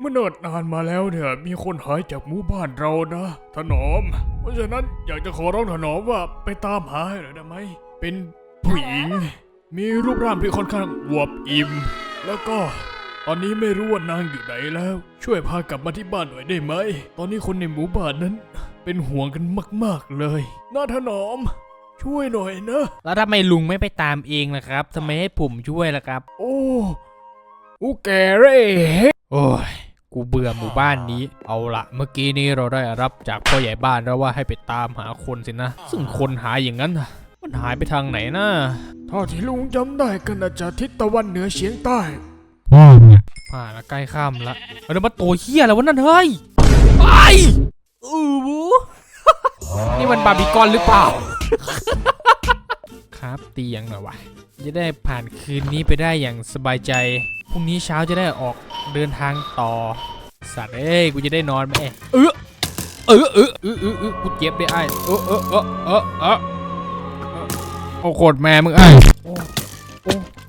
เมื่อเนิดนานมาแล้วเนี่ยมีคนหายจากหมู่บ้านเรานะถนอม เพราะฉะนั้นอยากจะขอร้องถนอมว่าไปตามหาให้หน่อยได้ไหม เป็นผู้หญิง มีรูปร่างที่ค่อนข้างอวบอิ่ม แล้วก็ตอนนี้ไม่รู้ว่านางอยู่ไหนแล้ว ช่วยพากลับมาที่บ้านหน่อยได้ไหม ตอนนี้คนในหมู่บ้านนั้น เป็นห่วงกันมาก ๆเลยน่าถนอม ช่วยหน่อยนะ แล้วทำไมลุงไม่ไปตามเองล่ะครับทำไมให้ผมช่วยล่ะครับ โอ้อูแกเร่โอ้ย กูเบื่อหมู่บ้านนี้ เอาละเมื่อกี้นี้เราได้รับจากพ่อใหญ่บ้านแล้วว่าให้ไปตามหาคนสินะ ซึ่งคนหายอย่างนั้นน่ะมันหายไปทางไหนนะเท่าที่ลุงจำได้ก็น่าจะทิศตะวันเหนือเฉียงใต้ผ่านละใกล้ค่ำละเอาเดี๋ยวมาตัวเฮียอะไรวะนั่นเฮ้ยไปอือบูนี่มันบาร์บีคอนหรือเปล่า ครับเตียงหน่อยวะจะได้ผ่านคืนนี้ไปได้อย่างสบายใจ พรุ่งนี้เช้าจะได้ออกเดินทางต่อ สัตว์เอ้ยกูจะได้นอนไหมเออเออเออเออเออเออกูเจ็บได้ไอ้เออเออเออเออเออโอ้โคตรแม่มึงไอ้โอ้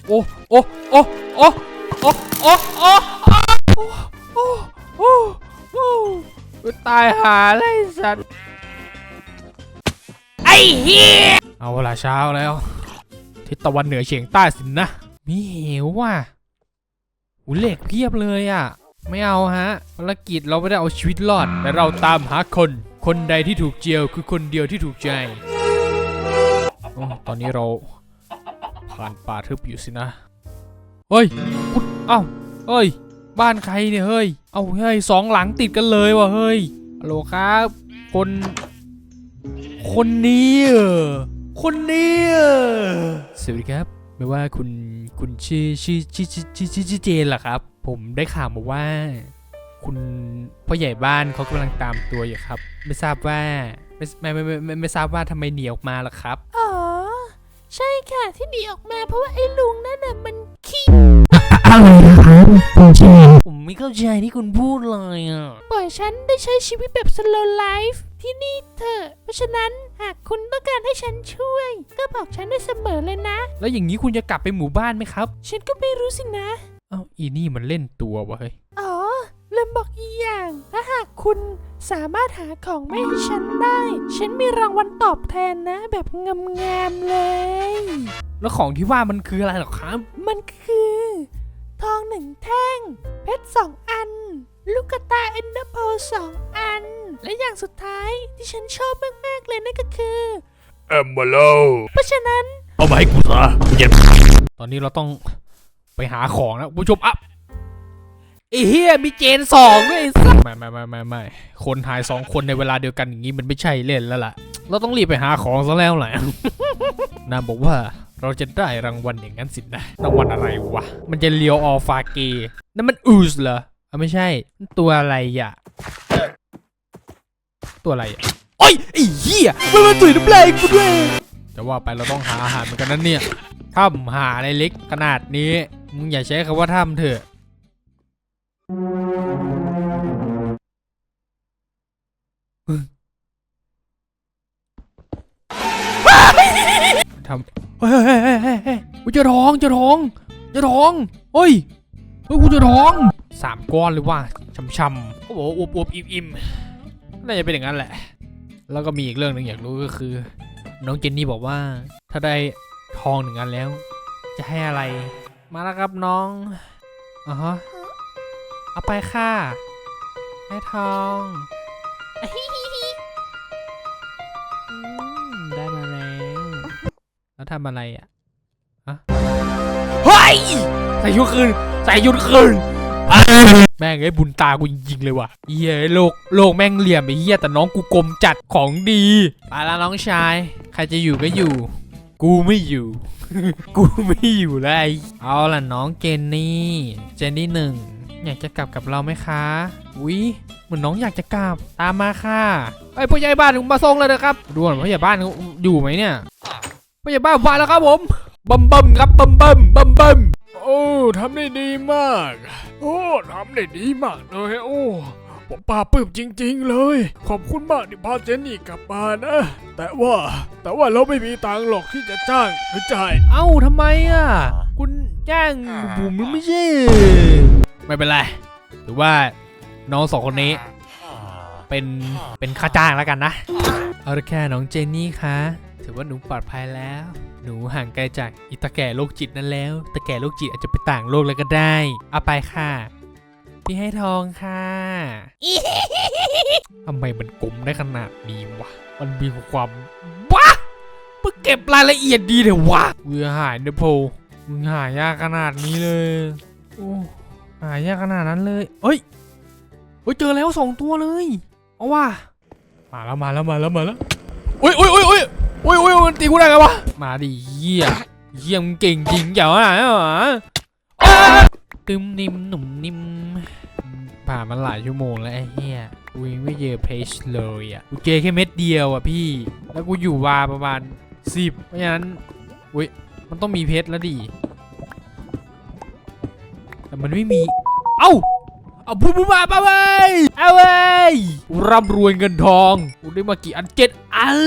โอ้โอ้โอ้โอ้โอ้โอ้โอ้โอ้โอ้โอ้โอ้กูตายหาเลยสัตว์ไอ้เหี้ยเอาละเช้าแล้ว ทิศตะวันเหนือเฉียงใต้สินนะ มีเหวว่ะ หูเหล็กเพียบเลยอะ ไม่เอาฮะภารกิจเราไม่ได้เอาชีวิตรอด แต่เราตามหาคน คนใดที่ถูกเจียวคือคนเดียวที่ถูกใจโอ้ตอนนี้เราผ่านป่าทึบอยู่สินะ เฮ้ยกุดเอ้า เฮ้ย บ้านใครเนี่ยเฮ้ย เอ้าเฮ้ยสองหลังติดกันเลยว่ะเฮ้ยฮัลโหลครับ คน คนนี้เหรอคนนี้เหรอสวัสดีครับ ไม่ว่าคุณคุณชื่อชื่อชื่อชื่อชื่อชื่อชื่อเจนเหรอครับ ผมได้ข่าวมาว่า คุณพ่อใหญ่บ้านเขากำลังตามตัวอยู่ครับ ไม่ทราบว่าไม่ไม่ไมไม่ไม่ไม่ทราบว่าทำไมหนีออกมาล่ะครับ อ๋อ ใช่ค่ะที่หนีออกมาเพราะว่าไอ้ลุงนั่นน่ะมันขี้อะไรนะ ครับคุณชินผมไม่เข้าใจที่คุณพูดเลยอะ ปล่อยฉันได้ใช้ชีวิตแบบ slow life ที่นี่เถอะ เพราะฉะนั้นหากคุณต้องการให้ฉันช่วย ก็บอกฉันได้เสมอเลยนะ แล้วอย่างนี้คุณจะกลับไปหมู่บ้านไหมครับ ฉันก็ไม่รู้สินะ เอ้าอีนี่มันเล่นตัววะเฮ้ย อ๋อลืมบอกอีกอย่าง ถ้าหากคุณสามารถหาของไม่ให้ฉันได้ ฉันมีรางวัลตอบแทนนะ แบบงามๆเลย แล้วของที่ว่ามันคืออะไรหรอครับ มันคือ ทองหนึ่งแท่ง เพชรสองอัน ลูกกระตาเอนเดอร์โพสองอัน และอย่างสุดท้ายที่ฉันชอบมาก ๆ เลยนั่นก็คือเอมมาโลเพราะฉะนั้น เอามาให้กูซะกูจะตอนนี้เราต้องไปหาของนะคุณผู้ชมอะไอ้เฮียมีเจนสองด้วยไอ้สัสไม่ไม่ไม่ไม่ไม่คนหายสองคนในเวลาเดียวกันอย่างนี้มันไม่ใช่เล่นแล้วล่ะ เราต้องรีบไปหาของซะแล้วแหละนางบอกว่า เราจะได้รางวัลอย่างนั้นสินะรางวัลอะไรวะ มันจะเลียวออฟาเกนั่นมันอูสเหรออะไม่ใช่ตัวอะไรอะตัวอะไรอะโอ้ยไอ้เหี้ยมันมาตุยน้ำลายกูด้วยจะว่าไปเราต้องหาอาหารเหมือนกันนั่นเนี่ยถ้ำหาอะไรเล็กขนาดนี้มึงอย่าใช้คำว่าถ้ำเถอะทำ จะท้องจะท้อง จะท้องเฮ้ยเฮ้ยกูจะท้องสามก้อนเลยว่าช่ำๆก็บอกว่าอวบๆอิ่มๆน่าจะเป็นอย่างนั้นแหละ แล้วก็มีอีกเรื่องหนึ่งอยากรู้ก็คือ น้องเจนนี่บอกว่า ถ้าได้ทองหนึ่งอันแล้ว จะให้อะไร มาแล้วครับน้องอ่าฮะเอาไปค่ะ ให้ทองได้มาแล้วแล้วทำอะไรอะ เฮ้ยใส่ยุดคืนใส่ยุดคืนอะแม่งไอ้ยบุญตากูจริงๆเลยว่ะเฮียโลกโลกแม่งเหลี่ยมไอ้เฮียแต่น้องกูกลมจัดของดีไปแล้วน้องชาย ใครจะอยู่ก็อยู่ กูไม่อยู่ กูไม่อยู่แล้วไอ้เอาล่ะน้องเจนนี่ เจนนี่หนึ่งอยากจะกลับกับเราไหมคะอุ้ยเหมือนน้องอยากจะกลับตามมาค่ะไอ้ยผู้ใหญ่บ้านมาส่งเลยนะครับดูก่อนผู้ใหญ่บ้านอยู่ไหมเนี่ยผู้ใหญ่บ้านมาแล้วครับผม บัมบัมครับบัมบัมบัมบัมโอ้ทำได้ดีมาก โอ้ทำได้ดีมากเลยโอ้ผมปลาบปลื้มจริง ๆ เลย ขอบคุณมากที่พาเจนนี่กลับมานะ แต่ว่าแต่ว่าเราไม่มีตังค์หรอกที่จะจ้างหรือจ่าย เอ้าทำไมอะ คุณแจ้งผมไม่ใช่ ไม่เป็นไรหรือว่าน้องสองคนนี้ เป็นเป็นค่าจ้างแล้วกันนะ เอาละแค่น้องเจนนี่คะ ถือว่าหนูปลอดภัยแล้ว หนูห่างไกลจากอิตาแก่โรคจิตนั้นแล้วตาแก่โรคจิตอาจจะไปต่างโลกแล้วก็ได้ เอาไปค่ะ พี่ให้ทองค่ะทำไมมันกลมได้ขนาดนี้วะ มันมีความบ้ามึงเก็บรายละเอียดดีเลยวะเวียหายเดโพมึงหายากขนาดนี้เลยโอ้หายากขนาดนั้นเลยเอ้ยเฮ้ยเจอแล้วสองตัวเลย เอาว่ะมาแล้วมาแล้วมาแล้วมาแล้วโอ้ยโอ้ยโอ้ยโอ้ยโอ้ยโอ้ยมันตีกูได้ไงวะ มาดิเหี้ยเหี้ยมเก่งจริงอย่าหาหาตึมนิ่มหนุ่มนิ่มผ่านมาหลายชั่วโมงแล้วไอ้เหี้ยกูยังไม่เจอเพจเลยอะกูเจอแค่เม็ดเดียวอะพี่ แล้วกูอยู่วาประมาณสิบเพราะฉะนั้นอุ้ยมันต้องมีเพชรแล้วดิแต่มันไม่มี เอาพูดพูดมาไปเว้ยเอาเว้ยร่ำรวยเงินทองกูได้มากี่อันเจ็ดอัน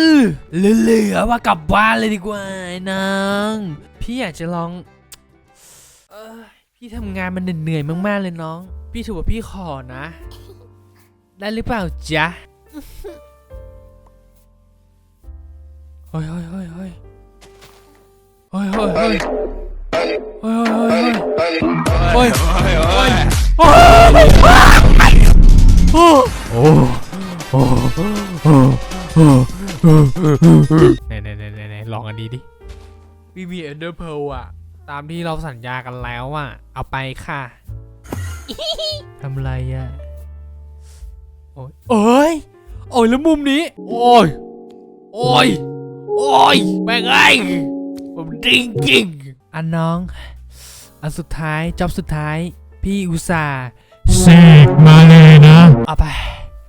เหลือๆว่ากลับบ้านเลยดีกว่าไอ้นางพี่อยากจะลองเออพี่ทำงานมันเหนื่อยๆมากๆเลยน้อง พี่ถือว่าพี่ขอนะ ได้หรือเปล่าจ๊ะเฮ้ยเฮ้ยเฮ้ยเฮ้ยเฮ้ยเฮ้ย เฮ้ยเฮ้ยเฮ้ยเฮ้ยเฮ้ยเฮ้ยโอ้โอ้โอ้โอ้โอ้ไหนไหนไหนไหนลองอันนี้ดิวีมีเอ็นเดอร์เพลอะตามที่เราสัญญากันแล้วอะเอาไปค่ะทำไรอะโอ้ยเอ้ยโอ้ยแล้วมุมนี้ โอ้ย โอ้ย โอ้ยแม่งไงผมจริงจริง อันน้อง อันสุดท้ายจ็อบสุดท้าย พี่อุตส่าห์เสกมาเลยนะ เอาไป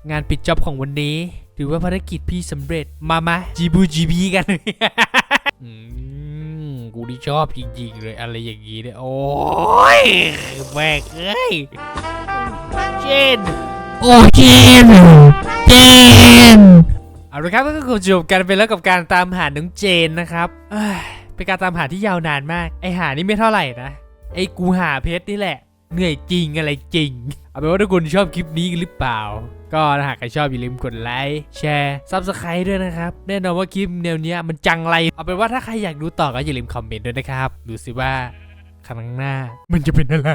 งานปิดจ็อบของวันนี้ ถือว่าภารกิจพี่สำเร็จ มามาจีบูจีบีกัน อืมกูที่ชอบจริงๆเลยอะไรอย่างงี้เนี่ย โอ้ยแบกเอ้ยเจนโอเคเจนเอาละครับก็คงจบกันไปแล้วกับการตามหาน้องเจนนะครับ เป็นการตามหาที่ยาวนานมาก ไอหานี่ไม่เท่าไหร่นะ ไอกูหาเพชรนี่แหละ เหนื่อยจริงอะไรจริง เอาเป็นว่าทุกคนชอบคลิปนี้หรือเปล่า ก็ถ้าหากใครชอบอย่าลืมกดไลค์ แชร์ซับสไครต์ด้วยนะครับ แน่นอนว่าคลิปแนวเนี้ยมันจังไรเอาเป็นว่าถ้าใครอยากดูต่อก็อย่าลืมคอมเมนต์ด้วยนะครับ ดูสิว่าครั้งหน้า มันจะเป็นอะไร